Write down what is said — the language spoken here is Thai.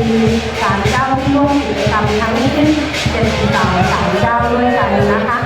มีสามเจ้าที่ร่วมกิจกรรมทั้งสิ้น73สามเจ้าด้วยกันนะคะ